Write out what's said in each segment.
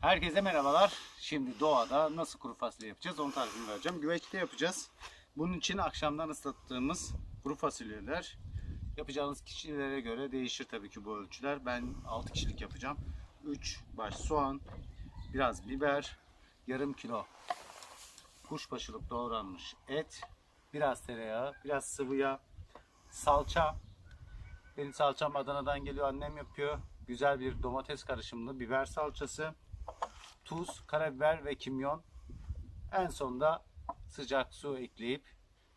Herkese merhabalar. Şimdi doğada nasıl kuru fasulye yapacağız onu tarifini vereceğim. Güveçte yapacağız. Bunun için akşamdan ıslattığımız kuru fasulyeler yapacağınız kişilere göre değişir tabii ki bu ölçüler. Ben 6 kişilik yapacağım. 3 baş soğan, biraz biber, yarım kilo kuşbaşılık doğranmış et, biraz tereyağı, biraz sıvı yağ, salça. Benim salçam Adana'dan geliyor, annem yapıyor. Güzel bir domates karışımlı biber salçası, tuz, karabiber ve kimyon. En sonunda sıcak su ekleyip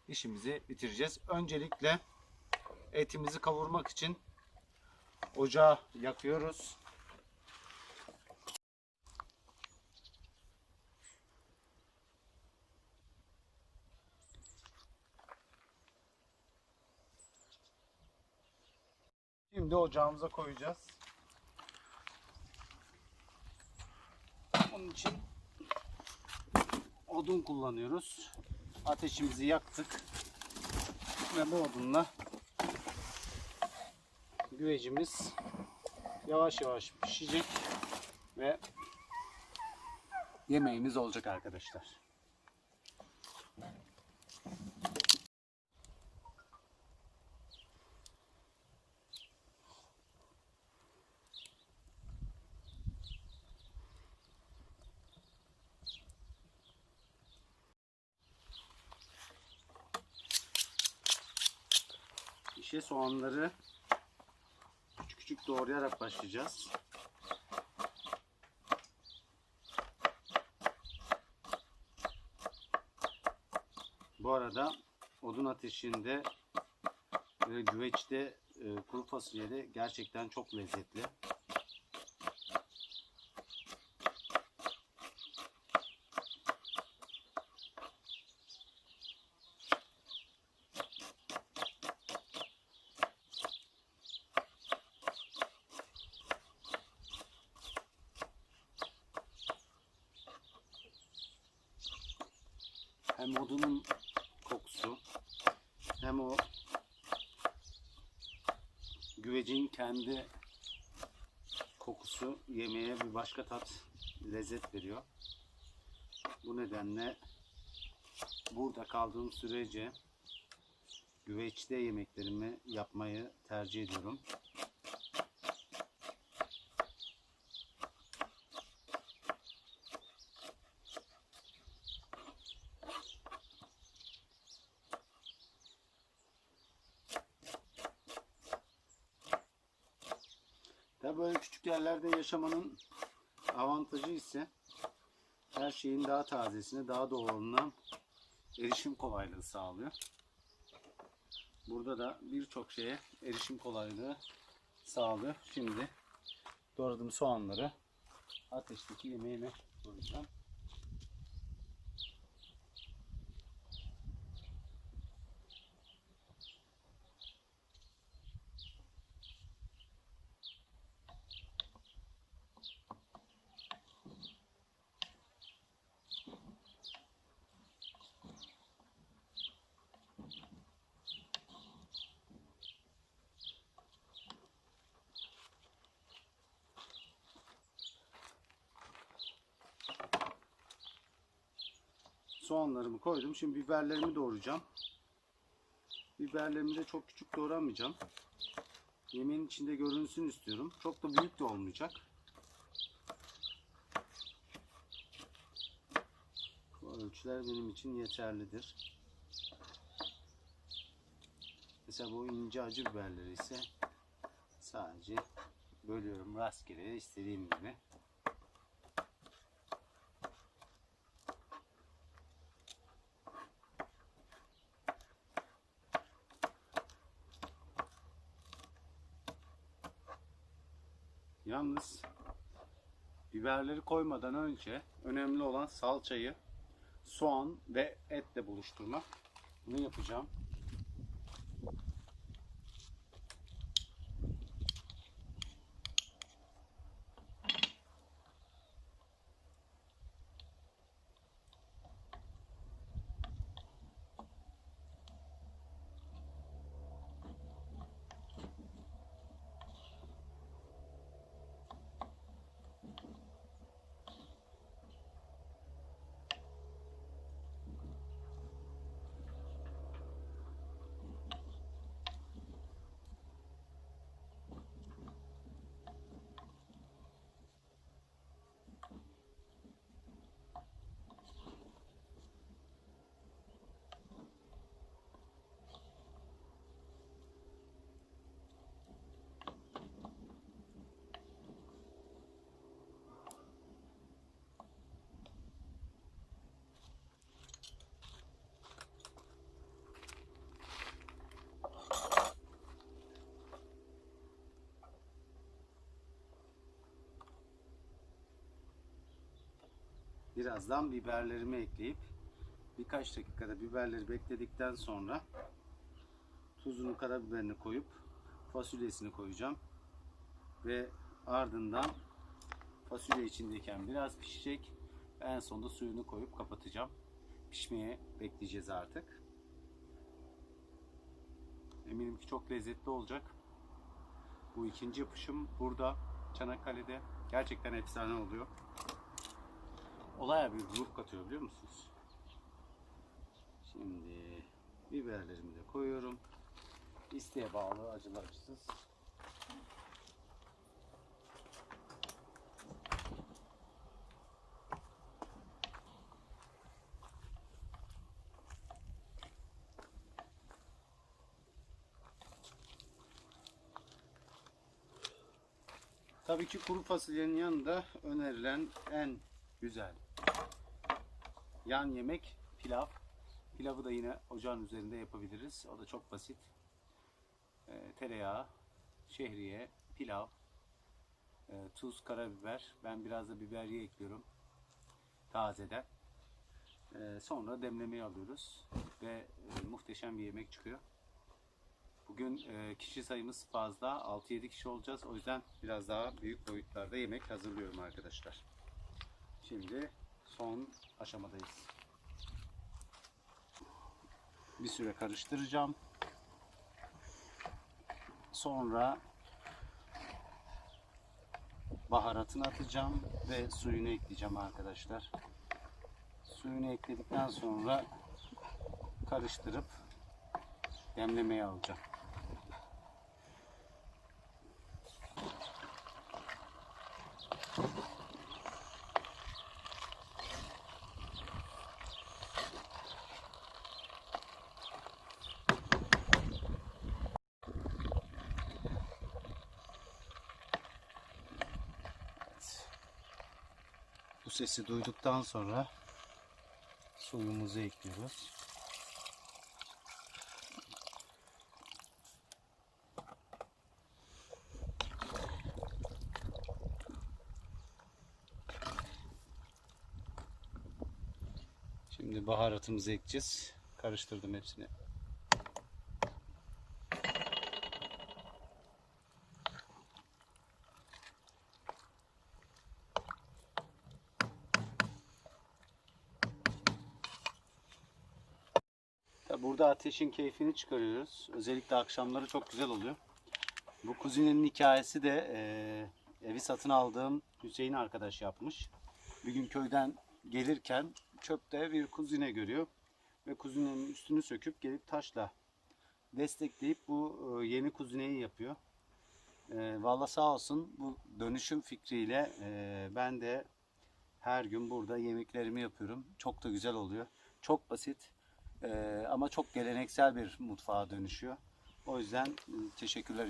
işimizi bitireceğiz. Öncelikle etimizi kavurmak için ocağı yakıyoruz. Şimdi ocağımıza koyacağız. Onun için odun kullanıyoruz. Ateşimizi yaktık. Ve bu odunla güvecimiz yavaş yavaş pişecek ve yemeğimiz olacak arkadaşlar. Soğanları küçük küçük doğrayarak başlayacağız. Bu arada odun ateşinde ve güveçte e, kuru fasulye de gerçekten çok lezzetli. Hem odunun kokusu hem o güvecin kendi kokusu yemeğe bir başka tat, lezzet veriyor. Bu nedenle burada kaldığım sürece güveçte yemeklerimi yapmayı tercih ediyorum. Tabii böyle yerlerde yaşamanın avantajı ise her şeyin daha tazesine, daha doğalına erişim kolaylığı sağlıyor. Burada da birçok şeye erişim kolaylığı sağlıyor. Şimdi doğradığım soğanları ateşteki yemeğime koyacağım. Soğanlarımı koydum. Şimdi biberlerimi doğrayacağım. Biberlerimi de çok küçük doğramayacağım. Yemeğin içinde görünsün istiyorum. Çok da büyük de olmayacak. Bu ölçüler benim için yeterlidir. Mesela bu ince acı biberleri ise sadece bölüyorum rastgele istediğim gibi. Yalnız biberleri koymadan önce önemli olan salçayı soğan ve etle buluşturmak. Bunu yapacağım. Birazdan biberlerimi ekleyip birkaç dakikada biberleri bekledikten sonra tuzunu karabiberini koyup fasulyesini koyacağım. Ve ardından fasulye içindeyken biraz pişecek. En sonunda suyunu koyup kapatacağım. Pişmeye bekleyeceğiz artık. Eminim ki çok lezzetli olacak. Bu ikinci yapışım burada Çanakkale'de. Gerçekten efsane oluyor olaya bir ruh katıyor biliyor musunuz? Şimdi biberlerimi de koyuyorum. İsteğe bağlı acılı acısız. Tabii ki kuru fasulyenin yanında önerilen en güzel yan yemek pilav. Pilavı da yine ocağın üzerinde yapabiliriz. O da çok basit. Ee, tereyağı, şehriye, pilav, e, tuz, karabiber. Ben biraz da biberiye ekliyorum. Tazeden. Ee, sonra demlemeye alıyoruz. Ve e, muhteşem bir yemek çıkıyor. Bugün e, kişi sayımız fazla. 6-7 kişi olacağız. O yüzden biraz daha büyük boyutlarda yemek hazırlıyorum arkadaşlar. Şimdi son aşamadayız. Bir süre karıştıracağım. Sonra baharatını atacağım ve suyunu ekleyeceğim arkadaşlar. Suyunu ekledikten sonra karıştırıp demlemeye alacağım. Sesi duyduktan sonra suyumuzu ekliyoruz. Şimdi baharatımızı ekleyeceğiz. Karıştırdım hepsini. Burada ateşin keyfini çıkarıyoruz. Özellikle akşamları çok güzel oluyor. Bu kuzinenin hikayesi de eee, evi satın aldığım Hüseyin arkadaş yapmış. Bir gün köyden gelirken çöpte bir kuzine görüyor. Ve kuzinenin üstünü söküp gelip taşla destekleyip bu e, yeni kuzineyi yapıyor. E, Valla sağ olsun bu dönüşüm fikriyle e, ben de her gün burada yemeklerimi yapıyorum. Çok da güzel oluyor. Çok basit e, ama çok geleneksel bir mutfağa dönüşüyor. O yüzden e, teşekkürler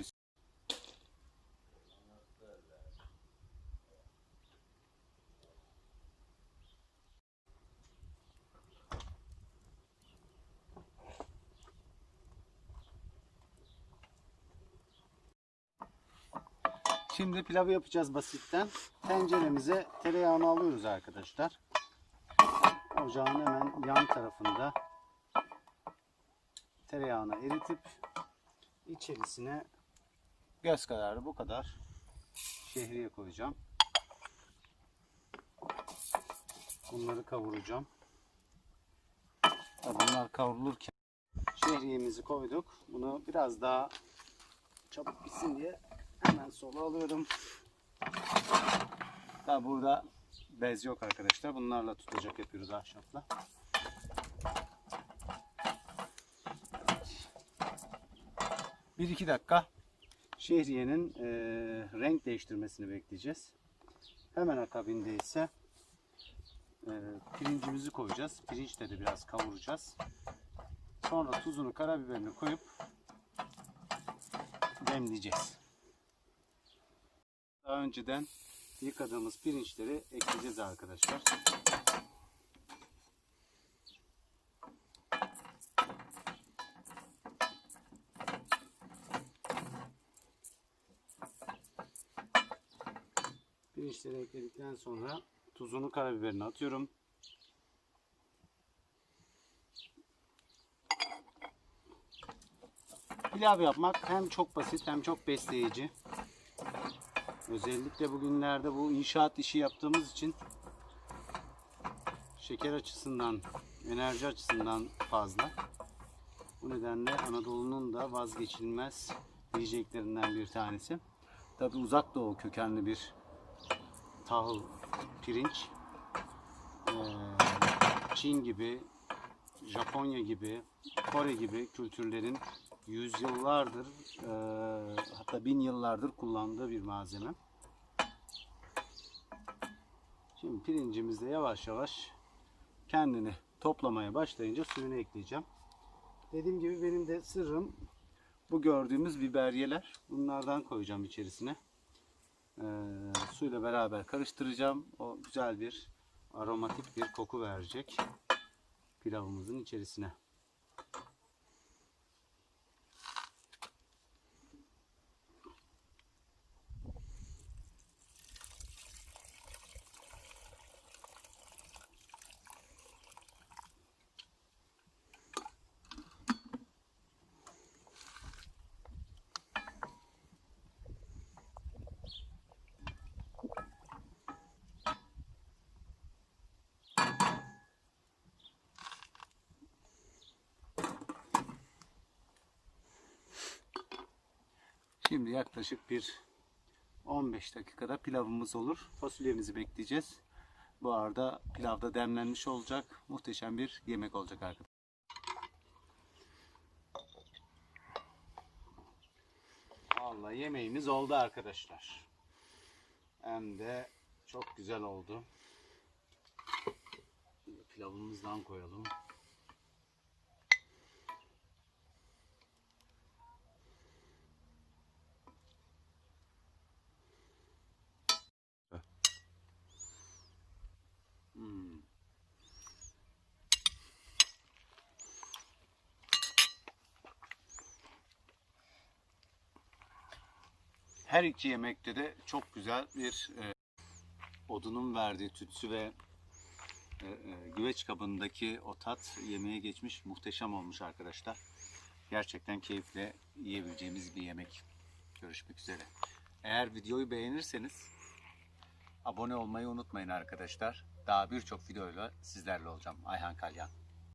Şimdi pilavı yapacağız basitten. Tenceremize tereyağını alıyoruz arkadaşlar. Ocağın hemen yan tarafında tereyağını eritip içerisine göz kararı bu kadar şehriye koyacağım. Bunları kavuracağım. Bunlar kavrulurken şehriyemizi koyduk. Bunu biraz daha çabuk bitsin diye hemen sola alıyorum. Tabi burada bez yok arkadaşlar. Bunlarla tutacak yapıyoruz ahşapla. Bir iki dakika şehriyenin e, renk değiştirmesini bekleyeceğiz. Hemen akabinde ise e, pirincimizi koyacağız. Pirinçle de biraz kavuracağız. Sonra tuzunu, karabiberini koyup demleyeceğiz. Daha önceden yıkadığımız pirinçleri ekleyeceğiz arkadaşlar. Pirinçleri ekledikten sonra Tuzunu, karabiberini atıyorum. Pilav yapmak hem çok basit hem çok besleyici. Özellikle bugünlerde bu inşaat işi yaptığımız için şeker açısından, enerji açısından fazla. Bu nedenle Anadolu'nun da vazgeçilmez yiyeceklerinden bir tanesi. Tabi uzak doğu kökenli bir tahıl, pirinç. Çin gibi, Japonya gibi, Kore gibi kültürlerin yüzyıllardır hatta bin yıllardır kullandığı bir malzeme. Şimdi pirincimiz de yavaş yavaş kendini toplamaya başlayınca suyunu ekleyeceğim. Dediğim gibi benim de sırrım bu gördüğümüz biberyeler. Bunlardan koyacağım içerisine. Ee, suyla beraber karıştıracağım. O güzel bir aromatik bir koku verecek pilavımızın içerisine. Şimdi yaklaşık bir 15 dakikada pilavımız olur. Fasulyemizi bekleyeceğiz. Bu arada pilavda demlenmiş olacak. Muhteşem bir yemek olacak arkadaşlar. Vallahi yemeğimiz oldu arkadaşlar. Hem de çok güzel oldu. Pilavımızdan koyalım. Her iki yemekte de çok güzel bir e, odunun verdiği tütsü ve e, e, güveç kabındaki o tat yemeğe geçmiş muhteşem olmuş arkadaşlar. Gerçekten keyifle yiyebileceğimiz bir yemek. Görüşmek üzere. Eğer videoyu beğenirseniz abone olmayı unutmayın arkadaşlar. Daha birçok videoyla sizlerle olacağım. Ayhan Kalyan.